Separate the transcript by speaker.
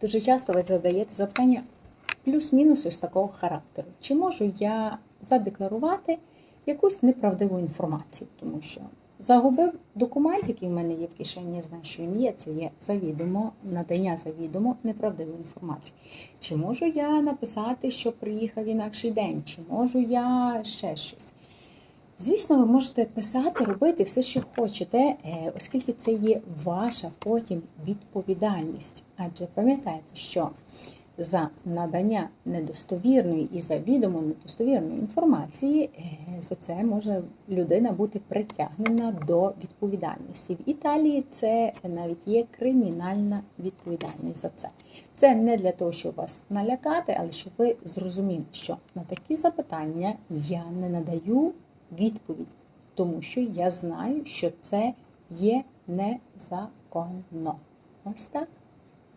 Speaker 1: Дуже часто ви задаєте запитання плюс-мінус ось такого характеру. Чи можу я задекларувати якусь неправдиву інформацію? Тому що загубив документ, який в мене є в кишені, я знаю, що він є, це є завідомо, надання завідомо неправдивої інформації. Чи можу я написати, що приїхав інакший день, чи можу я ще щось? Звісно, ви можете писати, робити все, що хочете, е, оскільки це є ваша потім відповідальність. Адже пам'ятайте, що за надання недостовірної і завідомо недостовірної інформації е, за це може людина бути притягнена до відповідальності. В Італії це навіть є кримінальна відповідальність за це. Це не для того, щоб вас налякати, але щоб ви зрозуміли, що на такі запитання я не надаю відповідь, тому що я знаю, що це є незаконно. Ось так.